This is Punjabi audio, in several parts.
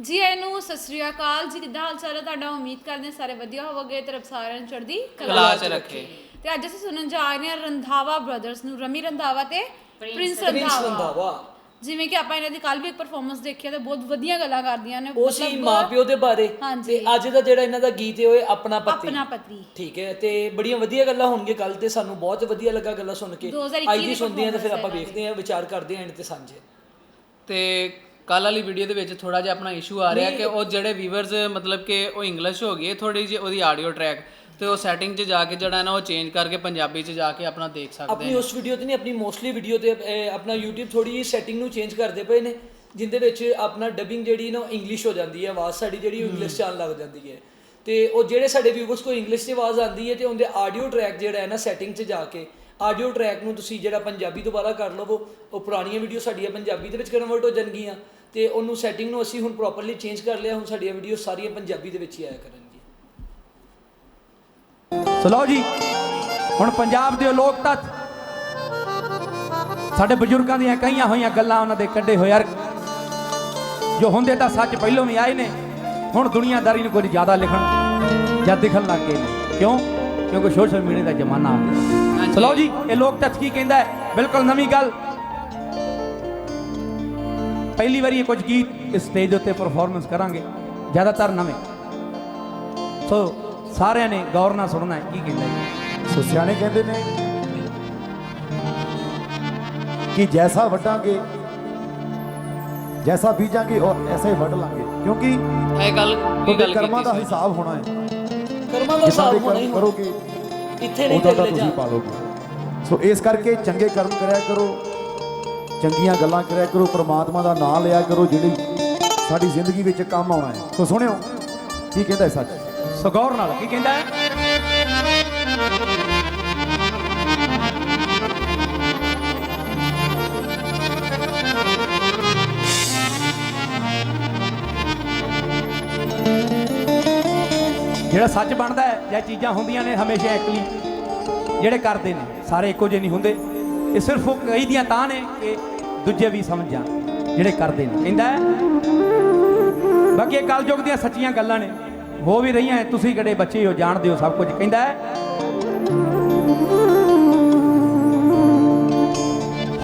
ਜੀ ਆਇਆਂ ਨੂੰ ਸਤਿ ਸ੍ਰੀ ਅਕਾਲ ਜੀ। ਕਿੱਦਾਂ ਹਾਲ ਚਾਲ ਹੈ ਤੁਹਾਡਾ? ਉਮੀਦ ਕਰਦੇ ਹਾਂ ਸਾਰੇ ਵਧੀਆ ਹੋਵੋਗੇ। ਤੇ ਰੱਬ ਸਾਰਿਆਂ ਨੂੰ ਚੜ੍ਹਦੀ ਕਲਾ ਚ ਰੱਖੇ। ਤੇ ਅੱਜ ਅਸੀਂ ਸੁਣਨ ਜਾ ਰਹੇ ਹਾਂ ਰੰਧਾਵਾ ਬ੍ਰਦਰਸ ਨੂੰ ਰਮੀ ਰੰਧਾਵਾ ਤੇ ਪ੍ਰਿੰਸ ਰੰਧਾਵਾ। ਰੰਧਾਵਾ। ਜਿਵੇਂ ਕਿ ਆਪਾਂ ਇਹਨਾਂ ਦੀ ਕੱਲ ਵੀ ਇੱਕ ਪਰਫਾਰਮੈਂਸ ਦੇਖਿਆ ਤੇ ਬਹੁਤ ਵਧੀਆ ਗੱਲਾਂ ਕਰਦੀਆਂ ਨੇ। ਉਹ ਸੀ ਮਤਲਬ ਮਾਪਿਓ ਦੇ ਬਾਰੇ। ਹਾਂਜੀ। ਤੇ ਅੱਜ ਦਾ ਜਿਹੜਾ ਇਹਨਾਂ ਦਾ ਗੀਤ ਹੈ ਉਹ ਹੈ ਆਪਣਾ ਪਤੀ। ਆਪਣਾ ਪਤੀ। ਠੀਕ ਹੈ ਤੇ ਬੜੀਆਂ ਵਧੀਆ ਗੱਲਾਂ ਹੋਣਗੀਆਂ ਕੱਲ ਤੇ। ਸਾਨੂੰ ਬਹੁਤ ਵਧੀਆ ਲੱਗਾ ਗੱਲਾਂ ਸੁਣ ਕੇ। 2021 ਅੱਜ ਦੀ ਦੀ ਸੁਣਦੇ ਹਾਂ ਤੇ ਫਿਰ ਆਪਾਂ ਵੇਖਦੇ ਹਾਂ ਵਿਚਾਰ ਕਰਦੇ ਹਾਂ ਇਹਨਾਂ ਤੇ ਸਾਂਝੇ। ਤੇ ਕੱਲ ਵਾਲੀ ਵੀਡੀਓ ਦੇ ਵਿੱਚ ਥੋੜਾ ਜਿਹਾ ਆਪਣਾ ਇਸ਼ੂ ਆ ਰਿਹਾ ਕਿ ਉਹ ਜਿਹੜੇ ਵੀਵਰਸ ਮਤਲਬ ਕਿ ਉਹ ਇੰਗਲਿਸ਼ ਹੋ ਗਈ ਥੋੜੀ ਜਿਹੀ ਉਹਦੀ ਆਡੀਓ ਟਰੈਕ ਤੇ ਉਹ ਸੈਟਿੰਗ 'ਚ ਜਾ ਕੇ ਜਿਹੜਾ ਨਾ ਉਹ ਚੇਂਜ ਕਰਕੇ ਪੰਜਾਬੀ 'ਚ ਜਾ ਕੇ ਆਪਣਾ ਦੇਖ ਸਕਦੇ ਆਪਣੀ ਉਸ ਵੀਡੀਓ ਤੇ ਨਹੀਂ ਆਪਣੀ ਮੋਸਟਲੀ ਵੀਡੀਓ ਤੇ ਅਹ, ਆਪਣਾ YouTube ਥੋੜੀ ਜਿਹੀ ਸੈਟਿੰਗ ਨੂੰ ਚੇਂਜ ਕਰਦੇ ਪਏ ਨੇ ਜਿੰਦੇ ਵਿੱਚ ਆਪਣਾ ਡਬਿੰਗ ਜਿਹੜੀ ਨਾ ਇੰਗਲਿਸ਼ ਹੋ ਜਾਂਦੀ ਹੈ ਆਵਾਜ਼ ਸਾਡੀ ਜਿਹੜੀ ਇੰਗਲਿਸ਼ ਚ ਆਉਣ ਲੱਗ ਜਾਂਦੀ ਹੈ। ਤੇ ਉਹ ਜਿਹੜੇ ਸਾਡੇ ਵਿਊਵਰਸ ਕੋ ਇੰਗਲਿਸ਼ 'ਚ ਆਵਾਜ਼ ਆਉਂਦੀ ਹੈ ਤੇ ਉਹਦੇ ਆਡੀਓ ਟਰੈਕ ਜਿਹੜਾ ਹੈ ਨਾ ਸੈਟਿੰਗ 'ਚ ਜਾ ਕੇ ਆਡੀਓ ਟਰੈਕ ਨੂੰ ਤੁਸੀਂ ਜਿਹੜਾ ਪੰਜਾਬੀ ਦੁਬਾਰਾ ਕਰ ਲਵੋ ਉਹ ਪੁਰਾਣੀਆਂ ਵੀਡੀਓ ਸਾਡੀਆਂ ਪੰਜਾਬੀ ਦੇ ਵਿੱਚ ਕਨਵਰਟ ਹੋ ਜਾਣਗੀਆਂ। ਤੇ ਉਹਨੂੰ ਸੈਟਿੰਗ ਨੂੰ ਅਸੀਂ ਹੁਣ ਪ੍ਰੋਪਰਲੀ ਚੇਂਜ ਕਰ ਲਿਆ ਹੁਣ ਸਾਡੀਆਂ ਵੀਡੀਓ ਸਾਰੀਆਂ ਪੰਜਾਬੀ ਦੇ ਵਿੱਚ ਹੀ ਆਇਆ ਕਰਨਗੀਆਂ। ਸੋ ਲਓ ਜੀ ਹੁਣ ਪੰਜਾਬ ਦੇ ਲੋਕ ਤੱਤ ਸਾਡੇ ਬਜ਼ੁਰਗਾਂ ਦੀਆਂ ਕਈਆਂ ਹੋਈਆਂ ਗੱਲਾਂ ਉਹਨਾਂ ਦੇ ਕੱਢੇ ਹੋਏ ਯਾਰ ਜੋ ਹੁੰਦੇ ਤਾਂ ਸੱਚ ਪਹਿਲੋਂ ਵੀ ਆਏ ਨੇ ਹੁਣ ਦੁਨੀਆਦਾਰੀ ਨੂੰ ਕੁਝ ਜ਼ਿਆਦਾ ਲਿਖਣ ਜਾਂ ਦਿਖਣ ਲੱਗ ਗਏ ਨੇ। ਕਿਉਂ? ਕਿਉਂਕਿ ਸੋਸ਼ਲ ਮੀਡੀਆ ਦਾ ਜ਼ਮਾਨਾ ਆ ਗਿਆ। ਸੋ ਲਓ ਜੀ ਇਹ ਲੋਕ ਤੱਤ ਕੀ ਕਹਿੰਦਾ ਹੈ? ਬਿਲਕੁਲ ਨਵੀਂ ਗੱਲ। ਪਹਿਲੀ ਵਾਰੀ ਇਹ ਕੁਝ ਗੀਤ ਇਸ ਸਟੇਜ ਉੱਤੇ ਪਰਫਾਰਮੈਂਸ ਕਰਾਂਗੇ ਜ਼ਿਆਦਾਤਰ ਨਵੇਂ। ਸੋ ਸਾਰਿਆਂ ਨੇ ਗੌਰ ਨਾਲ ਸੁਣਨਾ ਹੈ ਕੀ ਕਹਿੰਦਾ ਹੈ ਸੋ ਸਿਆਣੇ ਕਹਿੰਦੇ ਨੇ ਕਿ ਜੈਸਾ ਵੱਡਾਂਗੇ ਜੈਸਾ ਬੀਜਾਂਗੇ ਉਹ ਐਸਾ ਹੀ ਵੱਢ ਲਾਂਗੇ। ਕਿਉਂਕਿ ਇਹ ਗੱਲ ਇਹ ਗੱਲ ਕਰਮਾਂ ਦਾ ਹਿਸਾਬ ਹੋਣਾ ਹੈ। ਕਰਮਾਂ ਦਾ ਹਿਸਾਬ ਹੋਣਾ ਹੀ। ਕਰੋਗੇ ਇੱਥੇ ਨਹੀਂ ਜਾਣ ਪਾਲੋਗੇ। ਸੋ ਇਸ ਕਰਕੇ ਚੰਗੇ ਕਰਮ ਕਰਿਆ ਕਰੋ। ਚੰਗੀਆਂ ਗੱਲਾਂ ਕਰਿਆ ਕਰੋ, ਪ੍ਰਮਾਤਮਾ ਦਾ ਨਾਮ ਲਿਆ ਕਰੋ, ਜਿਹੜੀ ਸਾਡੀ ਜ਼ਿੰਦਗੀ ਵਿੱਚ ਕੰਮ ਆਉਣਾ ਹੈ। ਸੋ ਸੁਣਿਓ, ਕੀ ਕਹਿੰਦਾ ਹੈ ਸੱਚ? ਸੋ ਨਾਲ, ਕੀ ਕਹਿੰਦਾ ਹੈ? ਜਿਹੜਾ ਸੱਚ ਬਣਦਾ ਹੈ, ਜਾਂ ਚੀਜ਼ਾਂ ਹੁੰਦੀਆਂ ਨੇ ਹਮੇਸ਼ਾ ਇਕਲੀ ਜਿਹੜੇ ਕਰਦੇ ਨੇ, ਸਾਰੇ ਇੱਕੋ ਜਿਹੇ ਨਹੀਂ ਹੁੰਦੇ। ਇਹ ਸਿਰਫ ਉਹ ਕਈ ਦੀਆਂ ਤਾਂ ਨੇ ਕਿ ਦੂਜੇ ਵੀ ਸਮਝ ਜਾਣ ਜਿਹੜੇ ਕਰਦੇ ਨੇ। ਕਹਿੰਦਾ ਬਾਕੀ ਇਹ ਕਲਯੁਗ ਦੀਆਂ ਸੱਚੀਆਂ ਗੱਲਾਂ ਨੇ। ਹੋ ਵੀ ਰਹੀਆਂ ਤੁਸੀਂ ਕਿਹੜੇ ਬੱਚੇ ਹੋ ਜਾਣਦੇ ਹੋ ਸਭ ਕੁਝ। ਕਹਿੰਦਾ ਹੈ,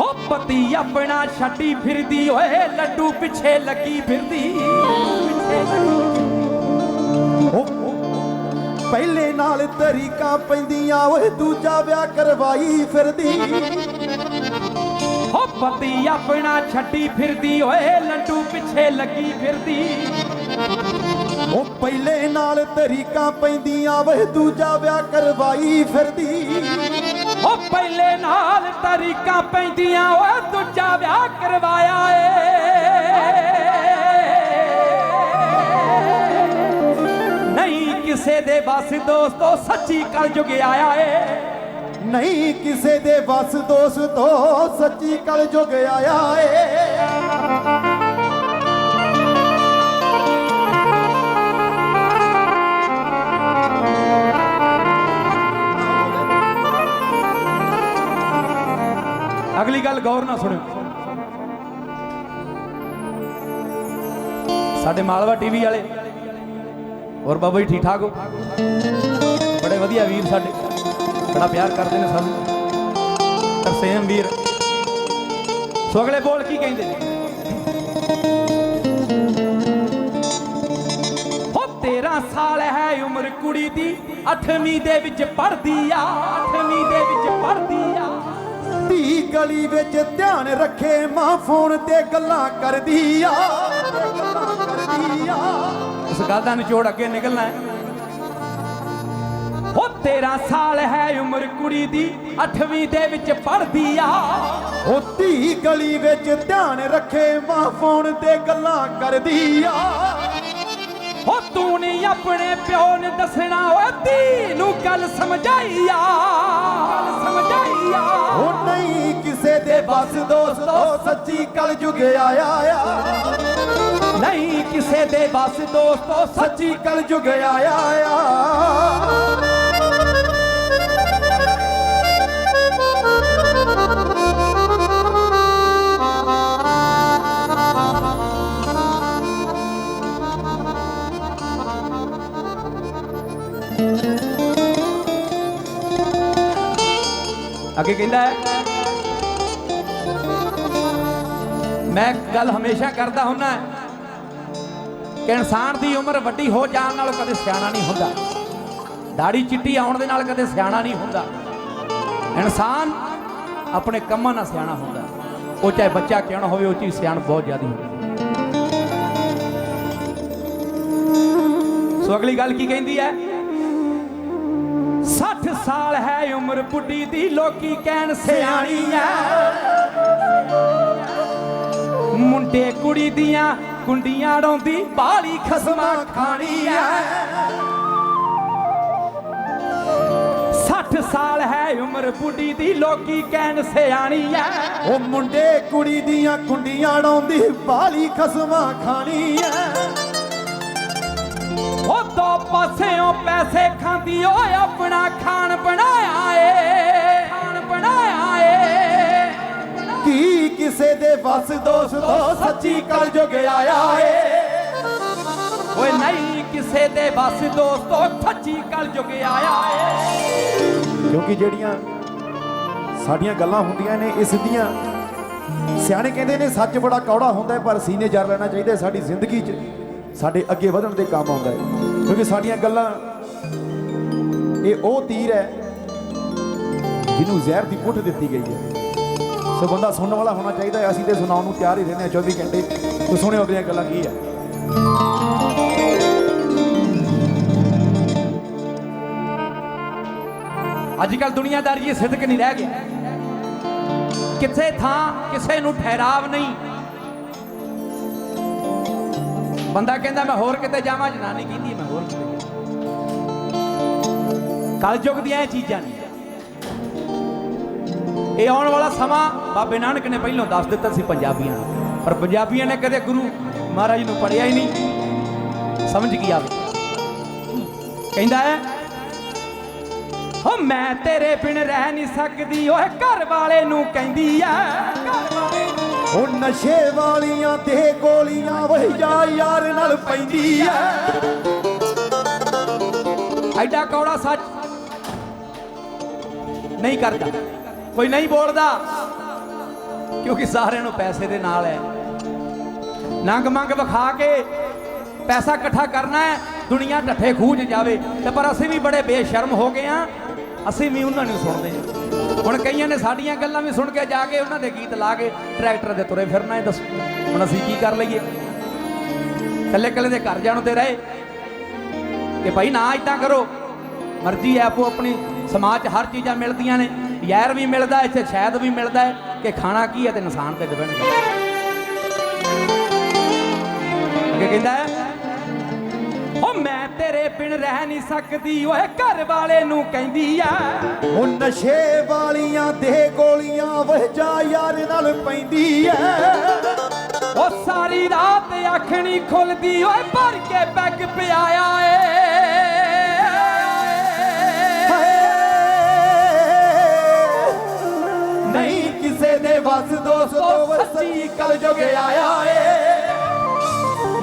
ਹੋ ਪਤੀ ਆਪਣਾ ਛੱਡੀ ਫਿਰਦੀ ਓਏ, ਲੱਡੂ ਪਿੱਛੇ ਲੱਗੀ ਫਿਰਦੀ। ਪਹਿਲੇ ਨਾਲ ਤਰੀਕਾਂ ਪੈਂਦੀਆਂ ਓਏ, ਦੂਜਾ ਵਿਆਹ ਕਰਵਾਈ ਫਿਰਦੀ। ਪਤੀ ਆਪਣਾ ਛੱਡੀ ਫਿਰਦੀ ਓਏ ਲੱਡੂ ਪਿੱਛੇ ਲੱਗੀ ਫਿਰਦੀ। ਉਹ ਪਹਿਲੇ ਨਾਲ ਤਰੀਕਾਂ ਪੈਂਦੀਆਂ ਓਏ ਦੂਜਾ ਵਿਆਹ ਕਰਵਾਈ ਫਿਰਦੀ। ਹੋ ਪਹਿਲੇ ਨਾਲ ਤਰੀਕਾਂ ਪੈਂਦੀਆਂ ਓਏ ਦੂਜਾ ਵਿਆਹ ਕਰਵਾਇਆ ਏ। ਨਹੀਂ ਕਿਸੇ ਦੇ ਬਸ ਦੋਸਤੋ ਸੱਚੀ ਕਲਯੁਗ ਆਇਆ ਏ। ਨਹੀਂ ਕਿਸੇ ਦੇ ਬਸ ਦੋਸਤੋ ਸੱਚੀ ਕਲ ਜੁਗ ਆਇਆ ਏ। ਅਗਲੀ ਗੱਲ ਗੌਰ ਨਾਲ ਸੁਣਿਓ। ਸਾਡੇ ਮਾਲਵਾ ਟੀਵੀ ਵਾਲੇ, ਹੋਰ ਬਾਬਾ ਜੀ ਠੀਕ ਠਾਕ ਹੋ? ਬੜੇ ਵਧੀਆ ਵੀਰ ਸਾਡੇ। ਬੜਾ ਪਿਆਰ ਕਰਦੇ ਨੇ ਸਾਨੂੰ। ਤਰਸੇਮ ਵੀਰ। ਸੋ ਅਗਲੇ ਬੋਲ ਕੀ ਕਹਿੰਦੇ ਨੇ? ਹੋ 13 ਸਾਲ ਹੈ ਉਮਰ ਕੁੜੀ ਦੀ 8ਵੀਂ ਦੇ ਵਿੱਚ ਪੜਦੀ ਆ 8ਵੀਂ ਦੇ ਵਿੱਚ ਪੜਦੀ ਆ। ਧੀ ਗਲੀ ਵਿੱਚ ਧਿਆਨ ਰੱਖੇ, ਮਾਂ ਫੋਨ ਤੇ ਗੱਲਾਂ ਕਰਦੀ ਆ। ਕਰਦੀ ਆ। ਇਸ ਗੱਲ ਦਾ ਨਿਚੋੜ ਅੱਗੇ ਨਿਕਲਣਾ ਹੈ। 13 ਸਾਲ ਹੈ ਉਮਰ ਕੁੜੀ ਦੀ 8ਵੀਂ ਦੇ ਵਿੱਚ ਪੜਦੀ ਆ। ਉਹ ਧੀ ਗਲੀ ਵਿੱਚ ਧਿਆਨ ਰੱਖੇ ਮਾਂ ਫੋਨ ਤੇ ਗੱਲਾਂ ਕਰਦੀ ਆ। ਹੋ ਤੂੰ ਨਹੀਂ ਆਪਣੇ ਪਿਓ ਨੇ ਦੱਸਣਾ ਓਏ ਧੀ ਨੂੰ ਗੱਲ ਸਮਝਾਈ ਆ। ਗੱਲ ਸਮਝਾਈ ਆ। ਉਹ ਨਹੀਂ ਕਿਸੇ ਦੇ ਬਸ ਦੋਸਤੋ ਸੱਚੀ ਕਲ ਜੁਗ ਆਇਆ ਆ। ਨਹੀਂ ਕਿਸੇ ਦੇ ਬਸ ਦੋਸਤੋ ਸੱਚੀ ਕਲ ਜੁਗ ਆਇਆ ਆ। ਅੱਗੇ ਕਹਿੰਦਾ ਹੈ, ਮੈਂ ਗੱਲ ਹਮੇਸ਼ਾ ਕਰਦਾ ਹੁੰਨਾ ਕਿ ਇਨਸਾਨ ਦੀ ਉਮਰ ਵੱਡੀ ਹੋ ਜਾਣ ਨਾਲ ਕਦੇ ਸਿਆਣਾ ਨਹੀਂ ਹੁੰਦਾ। ਦਾੜੀ ਚਿੱਟੀ ਆਉਣ ਦੇ ਨਾਲ ਕਦੇ ਸਿਆਣਾ ਨਹੀਂ ਹੁੰਦਾ। ਇਨਸਾਨ ਆਪਣੇ ਕੰਮਾਂ ਨਾਲ ਸਿਆਣਾ ਹੁੰਦਾ। ਉਹ ਚਾਹੇ ਬੱਚਾ ਕਿਉਂ ਨਾ ਹੋਵੇ, ਉਹ ਚੀਜ਼ ਸਿਆਣ ਬਹੁਤ ਜ਼ਿਆਦਾ ਹੁੰਦੀ ਸੋ ਅਗਲੀ ਗੱਲ ਕੀ ਕਹਿੰਦੀ ਹੈ? 60 ਸਾਲ ਹੈ ਉਮਰ ਬੁੱਢੀ ਦੀ, ਲੋਕੀ ਕਹਿਣ ਸਿਆਣੀ ਐ। ਮੁੰਡੇ ਕੁੜੀ ਦੀਆਂ ਕੁੰਡੀਆਂ ਡਾਉਂਦੀ, ਬਾਲੀ ਖਸਮਾ ਖਾਣੀ ਐ। 60 ਸਾਲ ਹੈ ਉਮਰ ਬੁੱਢੀ ਦੀ, ਲੋਕੀ ਕਹਿਣ ਸਿਆਣੀ ਐ। ਉਹ ਮੁੰਡੇ ਕੁੜੀ ਦੀਆਂ ਕੁੰਡੀਆਂ ਡਾਉਂਦੀ, ਬਾਲੀ ਖਸਮਾਂ ਖਾਣੀ ਐ। ਦੋ ਪਾਸਿਓਂ ਪੈਸੇ ਖਾਂਦੀ ਓਏ ਆਪਣਾ ਖਾਣ ਬਣਾਇਆ ਏ ਖਾਣ ਬਣਾਇਆ ਏ। ਕੀ ਕਿਸੇ ਦੇ ਵਸ ਦੋਸਤੋ ਸੱਚੀ ਕਲ ਜੁਗ ਆਇਆ ਏ? ਓਏ ਨਹੀਂ ਕਿਸੇ ਦੇ ਬਸ ਦੋਸਤੋ ਸੱਚੀ ਕਲ ਜੁਗ ਆਇਆ ਏ। ਕਿਉਂਕਿ ਜਿਹੜੀਆਂ ਸਾਡੀਆਂ ਗੱਲਾਂ ਹੁੰਦੀਆਂ ਨੇ ਇਹ ਸਿੱਧੀਆਂ ਸਿਆਣੇ ਕਹਿੰਦੇ ਨੇ ਸੱਚ ਬੜਾ ਕੌੜਾ ਹੁੰਦਾ ਪਰ ਸੀਨੇ ਜਰ ਲੈਣਾ ਚਾਹੀਦਾ। ਸਾਡੀ ਜ਼ਿੰਦਗੀ 'ਚ ਸਾਡੇ ਅੱਗੇ ਵਧਣ ਦੇ ਕੰਮ ਆਉਂਦਾ ਹੈ। ਕਿਉਂਕਿ ਸਾਡੀਆਂ ਗੱਲਾਂ, ਇਹ ਉਹ ਤੀਰ ਹੈ ਜਿਹਨੂੰ ਜ਼ਹਿਰ ਦੀ ਪੁੱਠ ਦਿੱਤੀ ਗਈ ਹੈ। ਸੋ ਬੰਦਾ ਸੁਣਨ ਵਾਲਾ ਹੋਣਾ ਚਾਹੀਦਾ ਹੈ। ਅਸੀਂ ਤੇ ਸੁਣਾਉਣ ਨੂੰ ਤਿਆਰ ਹੀ ਰਹਿੰਦੇ ਹਾਂ 24 ਘੰਟੇ। ਤੋ ਸੁਣਿਓ ਅਗਲੀਆਂ ਗੱਲਾਂ ਕੀ ਹੈ। ਅੱਜ ਕੱਲ ਦੁਨੀਆਦਾਰੀ ਜੀ ਸਿਦਕ ਨਹੀਂ ਰਹਿ ਗਿਆ। ਕਿਸੇ ਥਾਂ ਕਿਸੇ ਨੂੰ ਠਹਿਰਾਵ ਨਹੀਂ। ਬੰਦਾ ਕਹਿੰਦਾ, ਮੈਂ ਹੋਰ ਕਿਤੇ ਜਾਵਾਂ, ਜਨਾਨੀ ਕਹਿੰਦੀ ਹੋਰ ਕਿਤੇ ਕਲ ਯੁੱਗ ਦੀਆਂ ਇਹ ਚੀਜ਼ਾਂ ਨੇ। ਇਹ ਆਉਣ ਵਾਲਾ ਸਮਾਂ ਬਾਬੇ ਨਾਨਕ ਨੇ ਪਹਿਲਾਂ ਦੱਸ ਦਿੱਤਾ ਸੀ ਪੰਜਾਬੀਆਂ ਨੂੰ। ਪਰ ਪੰਜਾਬੀਆਂ ਨੇ ਕਦੇ ਗੁਰੂ ਮਹਾਰਾਜ ਨੂੰ ਪੜਿਆ ਹੀ ਨਹੀਂ। ਸਮਝ ਕੀ ਆਵੇ? ਕਹਿੰਦਾ ਹੈ ਹੋ ਮੈਂ ਤੇਰੇ ਬਿਨ ਰਹਿ ਨਹੀਂ ਸਕਦੀ, ਓਏ ਘਰ ਵਾਲੇ ਨੂੰ ਕਹਿੰਦੀ ਐ। ਉਹ ਨਸ਼ੇ ਵਾਲੀਆਂ ਤੇ ਗੋਲੀਆਂ ਵਹੀ ਜਾ ਯਾਰ ਨਾਲ ਪੈਂਦੀ ਐ। ਐਡਾ ਕੌੜਾ ਸੱਚ ਨਹੀਂ ਕਰਦਾ। ਕੋਈ ਨਹੀਂ ਬੋਲਦਾ, ਕਿਉਂਕਿ ਸਾਰਿਆਂ ਨੂੰ ਪੈਸੇ ਦੇ ਨਾਲ ਹੈ। ਨੰਗ ਮੰਗ ਵਿਖਾ ਕੇ ਪੈਸਾ ਇਕੱਠਾ ਕਰਨਾ ਹੈ, ਦੁਨੀਆ ਢੱਠੇ ਖੂਜ ਜਾਵੇ। ਤੇ ਪਰ ਅਸੀਂ ਵੀ ਬੜੇ ਬੇਸ਼ਰਮ ਹੋ ਗਏ ਆ ਅਸੀਂ ਵੀ ਉਹਨਾਂ ਨੂੰ ਸੁਣਦੇ ਹਾਂ। ਹੁਣ ਕਈਆਂ ਨੇ ਸਾਡੀਆਂ ਗੱਲਾਂ ਵੀ ਸੁਣ ਕੇ ਜਾ ਕੇ ਉਹਨਾਂ ਦੇ ਗੀਤ ਲਾ ਕੇ ਟਰੈਕਟਰ ਦੇ ਤੁਰੇ ਫਿਰਨਾ ਹੈ, ਦੱਸੋ। ਹੁਣ ਅਸੀਂ ਕੀ ਕਰ ਲਈਏ? ਕੱਲੇ ਕੱਲੇ ਦੇ ਘਰ ਜਾਣ ਤੇ ਰਹੇ। ਕਿ ਭਾਈ ਨਾ ਇਦਾਂ ਕਰੋ। ਮਰਜ਼ੀ ਹੈ ਆਪੋ ਆਪਣੀ ਸਮਾਜ 'ਚ ਹਰ ਚੀਜ਼ਾਂ ਮਿਲਦੀਆਂ ਨੇ। ਯਾਰ ਵੀ ਮਿਲਦਾ, ਇੱਥੇ ਸ਼ਾਇਦ ਵੀ ਮਿਲਦਾ ਹੈ ਕਿ ਖਾਣਾ ਕੀ ਹੈ ਤੇ ਇਨਸਾਨ ਤੇ ਡਿਪੈਂਡ ਕਰਦਾ ਅੱਗੇ ਕਹਿੰਦਾ ਉਹ ਮੈਂ ਤੇਰੇ ਬਿਨ ਰਹਿ ਨਹੀਂ ਸਕਦੀ, ਓਏ ਘਰ ਵਾਲੇ ਨੂੰ ਕਹਿੰਦੀ ਆ। ਉਹ ਨਸ਼ੇ ਵਾਲੀਆਂ ਦੇ ਗੋਲੀਆਂ ਵਹ ਯਾਰ ਨਾਲ ਪੈਂਦੀ ਐ। ਉਹ ਸਾਰੀ ਰਾਤ ਅੱਖ ਨਹੀਂ ਖੁੱਲਦੀ ਓਏ ਭਰ ਕੇ ਪੈਗ ਪਿਆਇਆ ਏ। ਨਹੀਂ ਕਿਸੇ ਦੇ ਵਸ ਦੋਸਤੋ ਵਸੀ ਕਲ ਜੁਗ ਆਇਆ ਏ।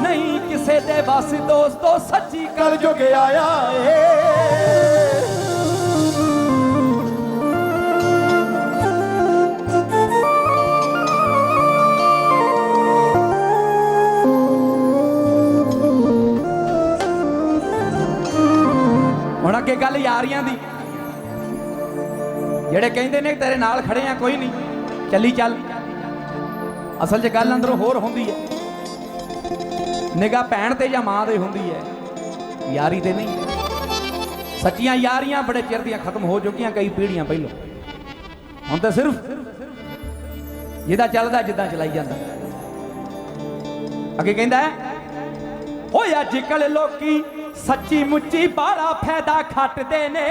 ਨਹੀਂ ਕਿਸੇ ਦੇ ਬਸ ਦੋਸਤੋ ਸੱਚੀ ਕਲ ਜੁਗ ਆਇਆ ਏ। ਅੱਗੇ ਦੀ। ਜਿਹੜੇ ਕਹਿੰਦੇ ਨੇ, ਤੇਰੇ ਨਾਲ ਖੜੇ ਆ, ਕੋਈ ਨਹੀਂ। ਚੱਲੀ ਚੱਲ। ਅਸਲ 'ਚ ਗੱਲ ਅੰਦਰੋਂ ਹੋਰ ਹੁੰਦੀ ਹੈ। ਨਿਗਾਹ ਭੈਣ ਤੇ ਜਾਂ ਮਾਂ ਦੇ ਹੁੰਦੀ ਹੈ। ਯਾਰੀ ਤੇ ਨਹੀਂ। ਸੱਚੀਆਂ ਯਾਰੀਆਂ ਬੜੇ ਚਿਰ ਦੀਆਂ ਖਤਮ ਹੋ ਚੁੱਕੀਆਂ, ਕਈ ਪੀੜ੍ਹੀਆਂ ਪਹਿਲਾਂ। ਹੁਣ ਤਾਂ ਸਿਰਫ ਜਿਹਦਾ ਚੱਲਦਾ, ਜਿੱਦਾਂ ਚਲਾਈ ਜਾਂਦਾ। ਅੱਗੇ ਕਹਿੰਦਾ ਓਏ ਅੱਜ ਕੱਲ ਲੋਕੀ ਸੱਚੀ ਮੁੱਚੀ ਬਾਲਾ ਫਾਇਦਾ ਖੱਟਦੇ ਨੇ।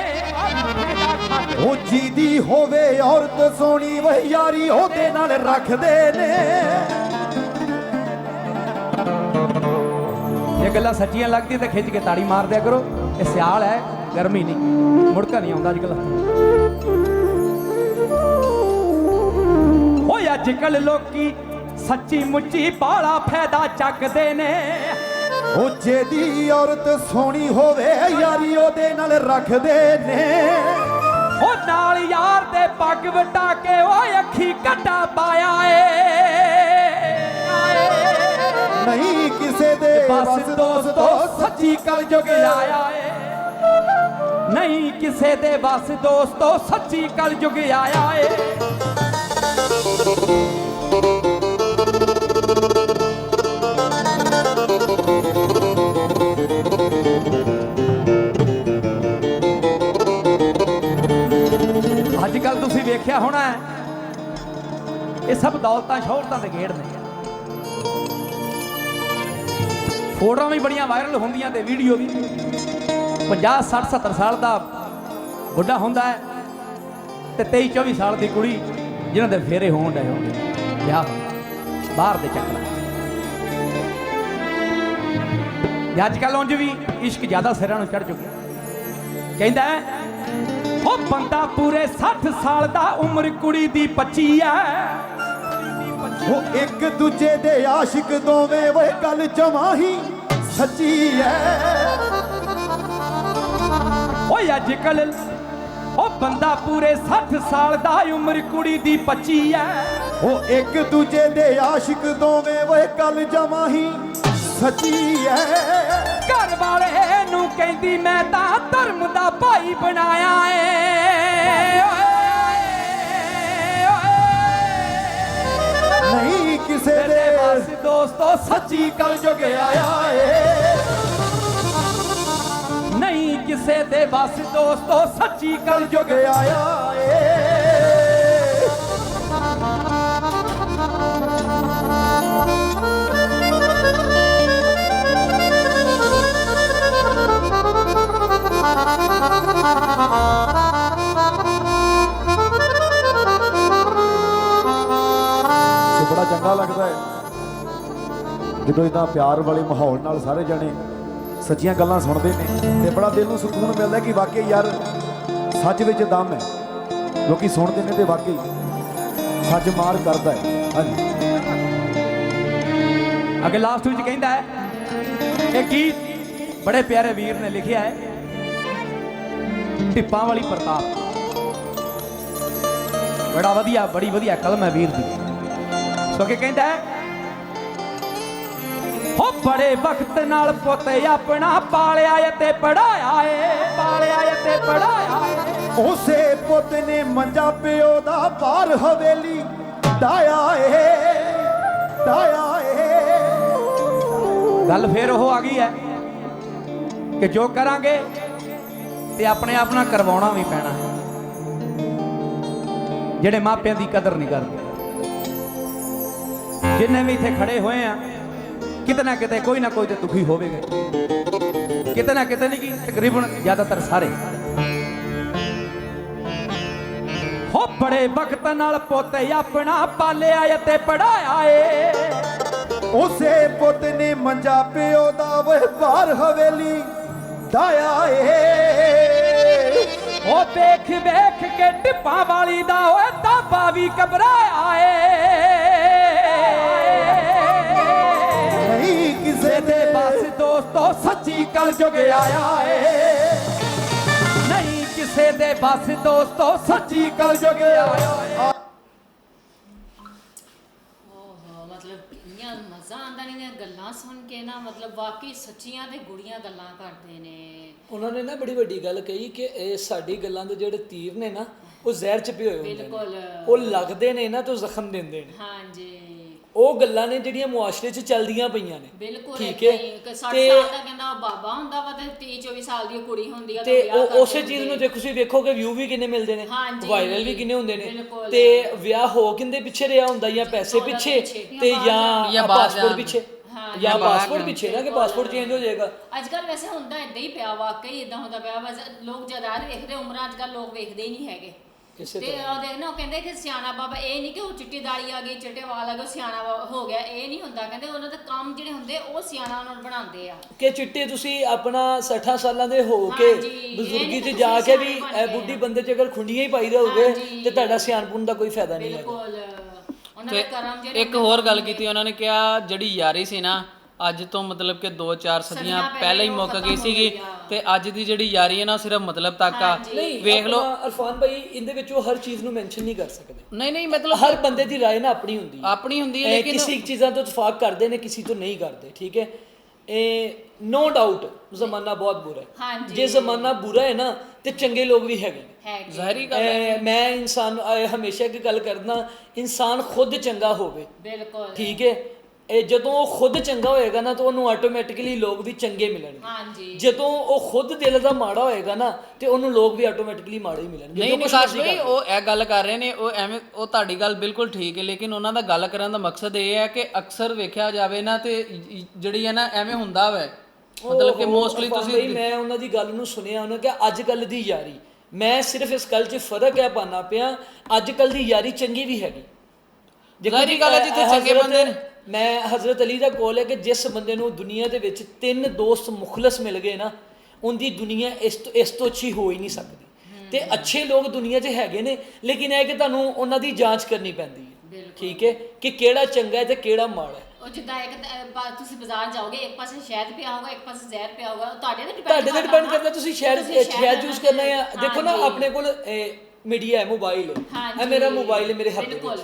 ਉਹ ਜੀਦੀ ਹੋਵੇ ਔਰਤ ਸੋਹਣੀ ਵਹ ਯਾਰੀ ਉਹਦੇ ਨਾਲ ਰੱਖਦੇ ਨੇ। ਇਹ ਗੱਲਾਂ ਸੱਚੀਆਂ ਲੱਗਦੀਆਂ ਤੇ ਖਿੱਚ ਕੇ ਤਾੜੀ ਮਾਰ ਦਿਆ ਕਰੋ। ਇਹ ਸਿਆਲ ਹੈ ਗਰਮੀ ਨਹੀਂ। ਮੁੜਕਾ ਨਹੀਂ ਆਉਂਦਾ ਅੱਜ ਕੱਲ ਓਏ ਅੱਜ ਕੱਲ ਲੋਕੀ ਸੱਚੀ ਮੁੱਚੀ ਬਾਲਾ ਫਾਇਦਾ ਚੱਕਦੇ ਨੇ। ਉਹ ਜਿਹਦੀ ਔਰਤ ਸੋਹਣੀ ਹੋਵੇ ਯਾਰੀ ਉਹਦੇ ਨਾਲ ਰੱਖਦੇ ਨੇ। ਉਹ ਨਾਲ ਯਾਰ ਦੇ ਪੱਗ ਵਟਾ ਕੇ ਓਏ ਅੱਖੀ ਕੱਟਾ ਪਾਇਆ ਏ। ਨਹੀਂ ਕਿਸੇ ਦੇ ਬਸ ਦੋਸਤੋ ਸੱਚੀ ਕਲ ਜੁਗ ਆਇਆ ਏ। ਨਹੀਂ ਕਿਸੇ ਦੇ ਬਸ ਦੋਸਤੋ ਸੱਚੀ ਕਲ ਜੁਗ ਆਇਆ ਏ। ਵੇਖਿਆ ਹੋਣਾ ਇਹ ਸਭ ਦੌਲਤਾਂ ਸ਼ੋਹਰਤਾਂ ਦੇ ਗੇੜ ਨੇ। ਫੋਟੋਆਂ ਵੀ ਬੜੀਆਂ ਵਾਇਰਲ ਹੁੰਦੀਆਂ ਤੇ ਵੀਡੀਓ ਵੀ। 50 60 70 ਸਾਲ ਦਾ ਬੁੱਢਾ ਹੁੰਦਾ ਹੈ ਤੇ 23 24 ਸਾਲ ਦੀ ਕੁੜੀ ਜਿਹਨਾਂ ਦੇ ਫੇਰੇ ਹੋਣ ਡਏ ਹੁੰਦੇ ਵਿਆਹ ਬਾਹਰ ਦੇ ਚੱਕਰਾਂ ਅੱਜ ਕੱਲ ਉਂਝ ਵੀ ਇਸ਼ਕ ਜ਼ਿਆਦਾ ਸਿਰਾਂ ਨੂੰ ਚੜ ਚੁੱਕਿਆ। ਕਹਿੰਦਾ ਉਹ ਬੰਦਾ ਪੂਰੇ 60 ਸਾਲ ਦਾ ਉਮਰ ਕੁੜੀ ਦੀ 25 ਹੈ ਉਹ ਇੱਕ ਦੂਜੇ ਦੇ ਆਸ਼ਿਕ ਦੋਵੇਂ ਵੇ ਗੱਲ ਜਮਾਂ ਹੀ ਸੱਚੀ ਐ। ਓਏ ਅੱਜ ਕੱਲ ਉਹ ਬੰਦਾ ਪੂਰੇ 60 ਸਾਲ ਦਾ ਉਮਰ ਕੁੜੀ ਦੀ 25 ਐ। ਉਹ ਇੱਕ ਦੂਜੇ ਦੇ ਆਸ਼ਿਕ ਦੋਵੇਂ ਵੇ ਗੱਲ ਜਮਾਂ ਹੀ ਸੱਚੀ ਐ। ਘਰ ਵਾਲੇ ਨੂੰ ਕਹਿੰਦੀ ਮੈਂ ਤਾਂ ਧਰਮ ਦਾ ਭਾਈ ਬਣਾਇਆ ਏ। ਨਹੀਂ ਕਿਸੇ ਦੇ ਬਸ ਦੋਸਤੋ ਸੱਚੀ ਕਲ ਜੁਗ ਆਇਆ ਏ ਨਹੀਂ ਕਿਸੇ ਦੇ ਬਸ ਦੋਸਤੋ ਸੱਚੀ ਕਲ ਜੁਗ ਆਇਆ ਏ ਬੜਾ ਚੰਗਾ ਲੱਗਦਾ ਹੈ। ਜਦੋਂ ਇਦਾਂ ਪਿਆਰ ਵਾਲੇ ਮਾਹੌਲ ਨਾਲ ਸਾਰੇ ਜਣੇ ਸੱਚੀਆਂ ਗੱਲਾਂ ਸੁਣਦੇ ਨੇ ਤੇ ਬੜਾ ਦਿਲ ਨੂੰ ਸਕੂਨ ਮਿਲਦਾ ਕਿ ਵਾਕਈ ਯਾਰ ਸੱਚ ਵਿੱਚ ਦਮ ਹੈ। ਲੋਕੀ ਸੁਣਦੇ ਨੇ ਤੇ ਵਾਕਈ ਸੱਚ ਮਾਰ ਕਰਦਾ ਹੈ। ਹਾਂਜੀ। ਅੱਗੇ ਲਾਸਟ ਵਿੱਚ ਕਹਿੰਦਾ ਹੈ, ਇਹ ਗੀਤ ਬੜੇ ਪਿਆਰੇ ਵੀਰ ਨੇ ਲਿਖਿਆ ਹੈ। ਟਿੱਪਾਂ ਵਾਲੀ ਪ੍ਰਤਾਪ। ਬੜਾ ਵਧੀਆ ਬੜੀ ਵਧੀਆ ਕਲਮ ਹੈ ਵੀਰ ਦੀ। ਸੋ ਕਿ ਕਹਿੰਦਾ ਹੈ ਹੋ ਬੜੇ ਵਕਤ ਨਾਲ ਪੁੱਤ ਆਪਣਾ ਪਾਲਿਆ ਤੇ ਪੜਾਇਆ ਏ ਪਾਲਿਆ ਤੇ ਪੜਾਇਆ ਉਸੇ ਪੁੱਤ ਨੇ ਮੰਜਾ ਪਿਓ ਦਾ ਬਾਹਰ ਹਵੇਲੀ ਡਾਇਆ ਏ ਡਾਇਆ ਏ। ਗੱਲ ਫੇਰ ਉਹ ਆ ਗਈ ਹੈ ਕਿ ਜੋ ਕਰਾਂਗੇ ਤੇ ਆਪਣੇ ਆਪ ਨਾਲ ਕਰਵਾਉਣਾ ਵੀ ਪੈਣਾ ਹੈ। ਜਿਹੜੇ ਮਾਪਿਆਂ ਦੀ ਕਦਰ ਨਹੀਂ ਕਰਦੇ। ਜਿੰਨੇ ਵੀ ਇੱਥੇ ਖੜੇ ਹੋਏ ਆ, ਕਿਤੇ ਨਾ ਕਿਤੇ ਕੋਈ ਨਾ ਕੋਈ ਤੇ ਦੁਖੀ ਹੋਵੇਗਾ। ਕਿਤੇ ਨਾ ਕਿਤੇ ਨਹੀਂ ਕਿ ਤਕਰੀਬਨ ਜ਼ਿਆਦਾਤਰ ਸਾਰੇ। ਹੋ ਬੜੇ ਵਕਤ ਨਾਲ ਪੁੱਤ ਆਪਣਾ ਪਾਲਿਆ ਅਤੇ ਤੇ ਪੜਾਇਆ ਏ। ਉਸੇ ਪੁੱਤ ਨੇ ਮੰਜਾ ਪਿਓ ਦਾ ਵੇ ਹਵੇਲੀ ਡਾਇਆ ਏ। ਉਹ ਦੇਖ ਵੇਖ ਕੇ ਟਿੱਪਾਂ ਵਾਲੀ ਦਾ ਓਏ ਤਾਬਾ ਵੀ ਘਬਰਾਇਆ ਏ ਨਹੀਂ ਕਿਸੇ ਦੇ ਦੇ ਬਸ ਦੋਸਤੋ ਸੱਚੀ ਕਲ ਜੁਗ ਆਇਆ ਏ। ਨਹੀਂ ਕਿਸੇ ਦੇ ਬਸ ਦੋਸਤੋ ਸੱਚੀ ਕਲ ਜੁਗ ਆਇਆ ਏ ਓਹੋ ਮਤਲਬ ਇੰਨਾ ਮਜ਼ਾ ਆਉਂਦਾ ਨੇ ਗੱਲਾਂ ਸੁਣ ਕੇ ਨਾ ਮਤਲਬ ਵਾਕਈ ਸੱਚੀਆਂ ਤੇ ਗੁੜੀਆਂ ਗੱਲਾਂ ਕਰਦੇ ਨੇ। ਉਹਨਾਂ ਨੇ ਨਾ ਬੜੀ ਵੱਡੀ ਗੱਲ ਕਹੀ ਕਿ ਇਹ ਸਾਡੀ ਗੱਲਾਂ ਦੇ ਜਿਹੜੇ ਤੀਰ ਨੇ ਨਾ ਉਹ ਜ਼ਹਿਰ ਚਪੇ ਹੋਏ ਹੁੰਦੇ ਬਿਲਕੁਲ। ਨੇ ਉਹ ਲੱਗਦੇ ਨੇ ਨਾ ਤਾਂ ਜ਼ਖਮ ਦਿੰਦੇ ਨੇ। ਹਾਂਜੀ। ਉਹ ਗੱਲਾਂ ਨੇ ਜਿਹੜੀਆਂ ਮੁਆਸ਼ਰੇ 'ਚ ਚੱਲਦੀਆਂ ਪਈਆਂ ਨੇ ਬਿਲਕੁਲ ਠੀਕ ਹੈ ਕਿ 60 ਤੇ ਸਾਲ ਦਾ ਕਹਿੰਦਾ ਉਹ ਬਾਬਾ ਹੁੰਦਾ ਵਾ ਤੇ 23 24 ਸਾਲ ਦੀ ਕੁੜੀ ਹੁੰਦੀ ਆ ਤੇ ਵਿਆਹ ਉਹ ਉਸੇ। ਚੀਜ਼ ਨੂੰ ਦੇਖੋ ਤੁਸੀਂ ਵੇਖੋਗੇ ਵਿਊ ਵੀ ਕਿੰਨੇ ਮਿਲਦੇ ਨੇ। ਵਾਇਰਲ ਵੀ ਕਿੰਨੇ ਹੁੰਦੇ ਨੇ। ਤੇ ਵਿਆਹ ਹੋ ਕਿੰਦੇ ਪਿੱਛੇ ਰਿਹਾ ਹੁੰਦਾ ਜਾਂ ਪੈਸੇ ਪਿੱਛੇ ਪਿੱਛੇ। ਤੇ ਜਾਂ ਜਾਂ ਜਾਂ ਪਾਸਪੋਰਟ। ਪਿੱਛੇ ਹਾਂ, ਜਾਂ ਪਾਸਪੋਰਟ। ਪਿੱਛੇ ਨਾ ਕਿ ਪਾਸਪੋਰਟ ਚੇਂਜ ਹੋ ਜਾਏਗਾ ਅੱਜ ਕੱਲ ਵੈਸੇ ਹੁੰਦਾ ਇਦਾਂ ਹੀ ਪਿਆ ਵਾਕਈ ਇਦਾਂ ਹੁੰਦਾ ਪਿਆ ਵਾ ਜ- ਲੋਕ ਜਦਾਦ ਵੇਖਦੇ ਉਮਰਾਂ ਅੱਜ ਕੱਲ ਲੋਕ ਵੇਖਦੇ ਹੀ ਨਹੀਂ ਹੈਗੇ ਕਿਸੇ ਤੇ ਉਹ ਦੇਖ ਨਾ ਉਹ ਕਹਿੰਦੇ ਕਿ ਸਿਆਣਾ ਬਾਬਾ ਇਹ ਨਹੀਂ ਕਿ ਉਹ ਚਿੱਟੀ ਦਾੜੀ ਆ ਗਈ ਚਿੱਟੇ ਵਾਲ ਆ ਗਏ ਉਹ ਸਿਆਣਾ ਬਾਬਾ ਹੋ ਗਿਆ ਇਹ ਨਹੀਂ ਹੁੰਦਾ ਕਹਿੰਦੇ ਉਹਨਾਂ ਦੇ ਕੰਮ ਜਿਹੜੇ ਹੁੰਦੇ ਉਹ ਸਿਆਣਾ ਉਹਨਾਂ ਨੂੰ ਬਣਾਉਂਦੇ ਆ ਕਿ ਚਿੱਟੇ ਤੁਸੀਂ ਆਪਣਾ 60 ਸਾਲਾਂ ਦੇ ਹੋ ਕੇ ਹਾਂਜੀ, ਇਹ ਬਜ਼ੁਰਗੀ ਨਹੀਂ 'ਚ ਜਾ ਤੁਸੀਂ ਕੇ ਵੀ ਸਿਆਣੇ ਇਹ ਬੁੱਢੀ। ਬੰਦੇ 'ਚ ਅਗਰ ਖੁੰਡੀਆਂ ਹੀ ਪਾਈ ਰਹੋਗੇ ਹਾਂਜੀ। ਤੇ ਤੁਹਾਡਾ ਸਿਆਣਪੁਣ ਦਾ ਕੋਈ ਫਾਇਦਾ ਨਹੀਂ ਹੈ ਬਿਲਕੁਲ ਉਹਨਾਂ ਦੇ ਕਰਮ ਜਿਹੜੇ ਇੱਕ ਹੋਰ ਗੱਲ ਕੀਤੀ ਉਹਨਾਂ ਨੇ ਕਿਹਾ ਜਿਹੜੀ ਯਾਰੀ ਸੀ ਨਾ ਅੱਜ ਤੋਂ ਮਤਲਬ ਕਿ 2-4 ਸਦੀਆਂ ਸਦੀਆਂ ਪਹਿਲਾਂ ਹੀ ਪਹਿਲੇ ਮੁੱਕ ਉਹ ਗਈ ਖਤਮ ਹੋ ਸੀਗੀ ਗਈ ਆ। ਤੇ ਅੱਜ ਦੀ ਜਿਹੜੀ ਯਾਰੀ ਹੈ ਨਾ ਉਹ ਸਿਰਫ ਮਤਲਬ ਤੱਕ ਆ ਹਾਂਜੀ। ਨਹੀਂ ਵੇਖ ਲਓ ਆਪਣਾ ਅਰਫਾਨ ਭਾਈ ਇਹਦੇ ਵਿੱਚ ਉਹ ਹਰ ਚੀਜ਼ ਨੂੰ ਮੈਂਸ਼ਨ ਨਹੀਂ ਕਰ ਸਕਦੇ ਨਹੀਂ ਨਹੀਂ ਮਤਲਬ ਹਰ ਬੰਦੇ ਦੀ رائے ਨਾ ਆਪਣੀ ਹੁੰਦੀ ਹੈ ਆਪਣੀ ਹੁੰਦੀ ਹੈ ਇਹ ਲੇਕਿਨ ਕਿਸੇ ਚੀਜ਼ਾਂ ਤੋਂ ਇਤਫਾਕ ਕਰਦੇ ਨੇ ਕਿਸੇ ਤੋਂ ਨਹੀਂ ਕਰਦੇ ਠੀਕ ਹੈ ਇਹ ਨੋ ਡਾਊਟ ਜ਼ਮਾਨਾ ਬਹੁਤ ਬੁਰਾ ਹੈ ਹਾਂਜੀ। ਜੇ ਜ਼ਮਾਨਾ ਬੁਰਾ ਹੈ ਨਾ ਤੇ ਚੰਗੇ ਲੋਕ ਵੀ ਹੈਗੇ ਨੇ ਹੈਗੇ ਜ਼ਾਹਰੀ ਗੱਲ ਹੈ ਇਹ ਮੈਂ ਇਨਸਾਨ ਇਹ ਹਮੇਸ਼ਾ ਇੱਕ ਗੱਲ ਕਰਦਾ ਇਨਸਾਨ ਖੁਦ ਚੰਗਾ ਹੋਵੇ ਬਿਲਕੁਲ ਠੀਕ ਹੈ ਇਹ ਜਦੋਂ ਉਹ ਖੁਦ ਚੰਗਾ ਹੋਏਗਾ ਨਾ ਤਾਂ ਉਹਨੂੰ ਆਟੋਮੈਟਿਕਲੀ ਲੋਕ ਵੀ ਚੰਗੇ ਮਿਲਣਗੇ। ਹਾਂਜੀ। ਜਦੋਂ ਉਹ ਖੁਦ ਦਿਲ ਦਾ ਮਾੜਾ ਹੋਏਗਾ ਨਾ ਤੇ ਉਹਨੂੰ ਲੋਕ ਵੀ ਆਟੋਮੈਟਿਕਲੀ ਮਾੜੇ ਹੀ ਮਿਲਣਗੇ। ਨਹੀਂ ਜੋ ਨਹੀਂ ਕੁਛ ਕਾਸ਼ ਮਰਜ਼ੀ ਭਾਈ। ਉਹ ਇਹ ਗੱਲ ਕਰ ਰਹੇ ਨੇ ਉਹ ਐਵੇਂ ਉਹ ਤੁਹਾਡੀ ਗੱਲ ਬਿਲਕੁਲ ਠੀਕ ਹੈ ਲੇਕਿਨ ਉਹਨਾਂ ਦਾ ਗੱਲ ਕਰਨ ਦਾ ਮਕਸਦ ਇਹ ਹੈ ਕਿ ਅਕਸਰ ਵੇਖਿਆ ਜਾਵੇ ਨਾ ਤੇ ਜਿਹੜੀ ਹੈ ਨਾ ਐਵੇਂ ਹੁੰਦਾ ਵੈ। ਮਤਲਬ ਕਿ ਮੋਸਟਲੀ ਤੁਸੀਂ ਮੈਂ ਉਹਨਾਂ ਦੀ ਗੱਲ ਨੂੰ ਸੁਣਿਆ ਉਹਨਾਂ ਕਿ ਅੱਜ ਕੱਲ ਦੀ ਯਾਰੀ। ਮੈਂ ਸਿਰਫ ਇਸ ਗੱਲ 'ਚ ਫ਼ਰਕ ਹੈ ਪਾਣਾ ਪਿਆ ਅੱਜ ਕੱਲ ਦੀ ਯਾਰੀ ਚੰਗੀ ਵੀ ਹੈਗੀ। ਦੇਖੋ ਜ਼ਾਹਿਰੀ ਜੀ, ਗੱਲ ਜਿੱਥੇ ਚੰਗੇ ਬੰਦੇ ਨੇ। ਮੈਂ ਹਜ਼ਰਤ ਅਲੀ ਦਾ ਕੋਲ ਹੈ ਕਿ ਜਿਸ ਬੰਦੇ ਨੂੰ ਦੁਨੀਆ ਦੇ ਵਿੱਚ ਤਿੰਨ ਦੋਸਤ ਮੁਖਲਸ ਮਿਲ ਗਏ ਨਾ ਉਹਦੀ ਦੁਨੀਆ ਇਸ ਤੋਂ ਇਸ ਤੋਂ ਅੱਛੀ ਹੋ ਹੀ ਨਹੀਂ ਸਕਦੀ। ਤੇ ਅੱਛੇ ਲੋਕ ਦੁਨੀਆ 'ਚ ਹੈਗੇ ਨੇ ਲੇਕਿਨ ਇਹ ਕਿ ਤੁਹਾਨੂੰ ਉਹਨਾਂ ਦੀ ਜਾਂਚ ਕਰਨੀ ਪੈਂਦੀ ਹੈ। ਠੀਕ ਹੈ? ਕਿ ਕਿਹੜਾ ਚੰਗਾ ਹੈ ਤੇ ਕਿਹੜਾ ਮਾੜਾ ਹੈ। ਉਹ ਜਿੱਦਾਂ ਇੱਕ ਤੁਸੀਂ ਬਾਜ਼ਾਰ ਜਾਓਗੇ ਇੱਕ ਪਾਸੇ ਸ਼ਹਿਦ ਪਿਆ ਹੋਊਗਾ ਇੱਕ ਪਾਸੇ ਜ਼ਹਿਰ ਪਿਆ ਹੋਊਗਾ ਤੁਹਾਡੇ ਤੇ ਡਿਪੈਂਡ ਤੁਹਾਡੇ ਤੇ ਡਿਪੈਂਡ ਕਰਦਾ ਤੁਸੀਂ ਸ਼ਹਿਰ ਸ਼ਹਿਰ ਯੂਜ਼ ਕਰਨਾ ਹੈ ਦੇਖੋ ਨਾ। ਆਪਣੇ ਕੋਲ ਮੀਡੀਆ ਹੈ ਮੋਬਾਈਲ ਹੈ। ਇਹ। ਮੇਰਾ ਮੋਬਾਈਲ ਹੈ ਮੇਰੇ ਹੱਥ। ਵਿੱਚ।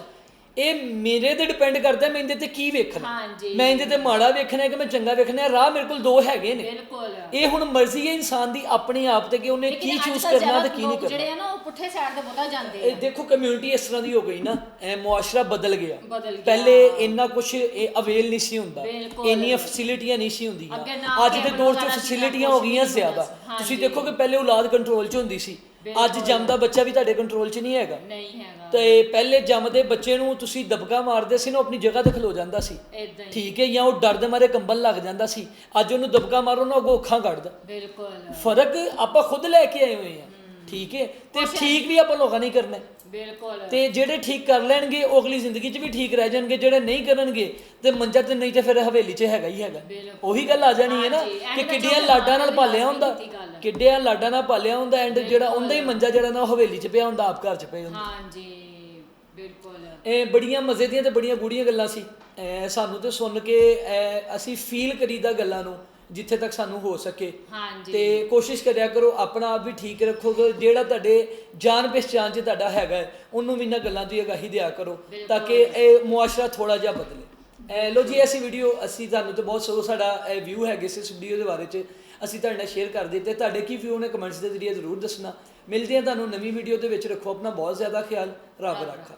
ਇਹ ਮੇਰੇ ਤੇ ਡਿਪੈਂਡ ਕਰਦਾ ਮੈਂ ਇਹਦੇ ਤੇ ਕੀ ਵੇਖਣਾ ਹਾਂਜੀ। ਮੈਂ ਇਹਦੇ ਤੇ ਮਾੜਾ ਵੇਖਣਾ ਹੈ ਕਿ ਮੈਂ ਚੰਗਾ ਵੇਖਣਾ ਹੈ ਰਾਹ ਮੇਰੇ ਕੋਲ ਦੋ ਹੈਗੇ ਨੇ ਬਿਲਕੁਲ ਇਹ ਹੁਣ ਮਰਜ਼ੀ ਹੈ ਇਨਸਾਨ ਦੀ ਆਪਣੀ ਆਪ ਤੇ ਕਿ ਉਹਨੇ ਕੀ ਚੂਜ਼ ਕਰਨਾ ਤੇ ਕੀ ਨਹੀਂ ਲੋਕ ਜਿਹੜੇ ਕਰਨਾ ਆ ਨਾ ਉਹ ਪੁੱਠੇ ਸਾਈਡ ਤੇ ਬਹੁਤਾ ਜਾਂਦੇ ਇਹ ਆ ਦੇਖੋ ਕਮਿਊਨਿਟੀ ਇਸ ਤਰ੍ਹਾਂ ਦੀ ਹੋ ਗਈ ਨਾ ਇਹ ਮੁਆਸ਼ਰਾ ਬਦਲ ਗਿਆ। ਪਹਿਲੇ ਇੰਨਾ ਕੁਝ ਅਵੇਲ ਨਹੀਂ ਸੀ ਹੁੰਦਾ। ਇੰਨੀਆਂ ਫੈਸਿਲਿਟੀਆਂ ਨਹੀਂ ਸੀ ਹੁੰਦੀਆਂ ਅੱਜ ਦੇ ਦੌਰ 'ਚ ਫੈਸਿਲਿਟੀਆਂ ਹੋ ਗਈਆਂ ਜ਼ਿਆਦਾ। ਤੁਸੀਂ। ਦੇਖੋ ਕਿ ਪਹਿਲੇ ਔਲਾਦ ਕੰਟਰੋਲ 'ਚ ਹੁੰਦੀ ਸੀ ਅੱਜ ਜੰਮਦਾ ਬੱਚਾ ਵੀ ਤੁਹਾਡੇ ਕੰਟਰੋਲ 'ਚ ਨਹੀਂ ਹੈਗਾ। ਨਹੀਂ ਹੈਗਾ। ਤੇ ਪਹਿਲੇ ਜੰਮਦੇ ਬੱਚੇ ਨੂੰ ਤੁਸੀਂ ਦਬਕਾ ਮਾਰਦੇ ਸੀ ਨਾ ਆਪਣੀ ਜਗ੍ਹਾ ਤੇ ਖਲੋ ਜਾਂਦਾ ਸੀ। ਇਦਾਂ ਹੀ। ਠੀਕ ਹੈ ਜਾਂ ਉਹ ਡਰ ਦੇ ਮਾਰੇ ਕੰਬਲ ਲੱਗ ਜਾਂਦਾ ਸੀ। ਅੱਜ ਉਹਨੂੰ ਦਬਕਾ ਮਾਰੋ ਨਾ ਉਹ ਅੱਖਾਂ ਕੱਢਦਾ। ਬਿਲਕੁਲ। ਫ਼ਰਕ ਆਪਾਂ ਖੁਦ ਲੈ ਕੇ ਆਏ ਹੋਏ ਆ। ਠੀਕ ਹੈ ਤੇ ਠੀਕ ਵੀ ਆਪਾਂ ਲੋਕਾਂ ਨਹੀਂ ਕਰਨਾ ਬਿਲਕੁਲ। ਤੇ ਜਿਹੜੇ ਠੀਕ ਕਰ ਲੈਣਗੇ ਉਹ ਅਗਲੀ ਜ਼ਿੰਦਗੀ 'ਚ ਵੀ ਠੀਕ ਰਹਿ ਜਾਣਗੇ ਜਿਹੜੇ ਨਹੀਂ ਕਰਨਗੇ ਤੇ ਮੰਜਾ ਤੇ ਨਹੀਂ ਤੇ ਫਿਰ ਹਵੇਲੀ 'ਚ ਹੈਗਾ ਹੀ ਹੈਗਾ। ਉਹੀ ਗੱਲ ਆ ਜਾਣੀ ਹੈ ਨਾ ਕਿ ਕਿੱਡੀਆਂ ਲਾਡਾਂ ਨਾਲ ਪਾਲਿਆ ਹੁੰਦਾ। ਕਿੱਡੀਆਂ ਲਾਡਾਂ ਨਾਲ ਪਾਲਿਆ ਹੁੰਦਾ ਐਂਡ ਜਿਹੜਾ ਉਹਦਾ ਹੀ ਮੰਜਾ ਜਿਹੜਾ ਨਾ ਉਹ ਹਵੇਲੀ 'ਚ ਪਿਆ ਹੁੰਦਾ ਆਪ ਘਰ 'ਚ ਪਿਆ ਹੁੰਦਾ। ਹਾਂਜੀ ਬਿਲਕੁਲ। ਇਹ ਬੜੀਆਂ ਮਜ਼ੇ ਦੀਆਂ ਤੇ ਬੜੀਆਂ ਗੂੜੀਆਂ ਗੱਲਾਂ ਸੀ। ਸਾਨੂੰ ਤੇ ਸੁਣ ਕੇ ਅਸੀਂ ਫੀਲ ਕਰੀਦਾ ਗੱਲਾਂ ਨੂੰ ਜਿੱਥੇ ਤੱਕ ਸਾਨੂੰ ਹੋ ਸਕੇ। ਹਾਂਜੀ। ਤੇ ਕੋਸ਼ਿਸ਼ ਕਰਿਆ ਕਰੋ ਆਪਣਾ ਆਪ ਵੀ ਠੀਕ ਰੱਖੋ ਜਿਹੜਾ ਤੁਹਾਡੇ ਜਾਣ ਪਛਾਣ 'ਚ ਤੁਹਾਡਾ ਹੈਗਾ ਹੈ, ਉਹਨੂੰ ਵੀ ਇਹਨਾਂ ਗੱਲਾਂ ਦੀ ਅਗਾਹੀ ਦਿਆ ਕਰੋ ਤਾਂ ਕਿ ਇਹ ਮੁਆਸ਼ਰਾ ਥੋੜਾ ਜਿਹਾ ਬਦਲੇ। ਐ ਲੋ ਜੀ ਐਸੀ ਵੀਡੀਓ ਅਸੀਂ ਤੁਹਾਨੂੰ ਤੇ ਬਹੁਤ ਸੋ ਸਾਡਾ ਵਿਊ ਹੈਗੇ ਇਸ ਵੀਡੀਓ ਦੇ ਬਾਰੇ 'ਚ ਅਸੀਂ ਤੁਹਾਡੇ ਨਾਲ ਸ਼ੇਅਰ ਕਰ ਦਿੱਤੇ ਤੁਹਾਡੇ ਕੀ ਵਿਊ ਨੇ ਕਮੈਂਟਸ ਦੇ ਜ਼ਰੀਏ ਜ਼ਰੂਰ ਦੱਸਣਾ। ਮਿਲਦੇ ਹਾਂ ਤੁਹਾਨੂੰ ਨਵੀਂ ਵੀਡੀਓ ਦੇ ਵਿੱਚ ਰੱਖੋ ਆਪਣਾ ਬਹੁਤ ਜ਼ਿਆਦਾ ਖਿਆਲ ਰੱਬ ਰੱਖਾ।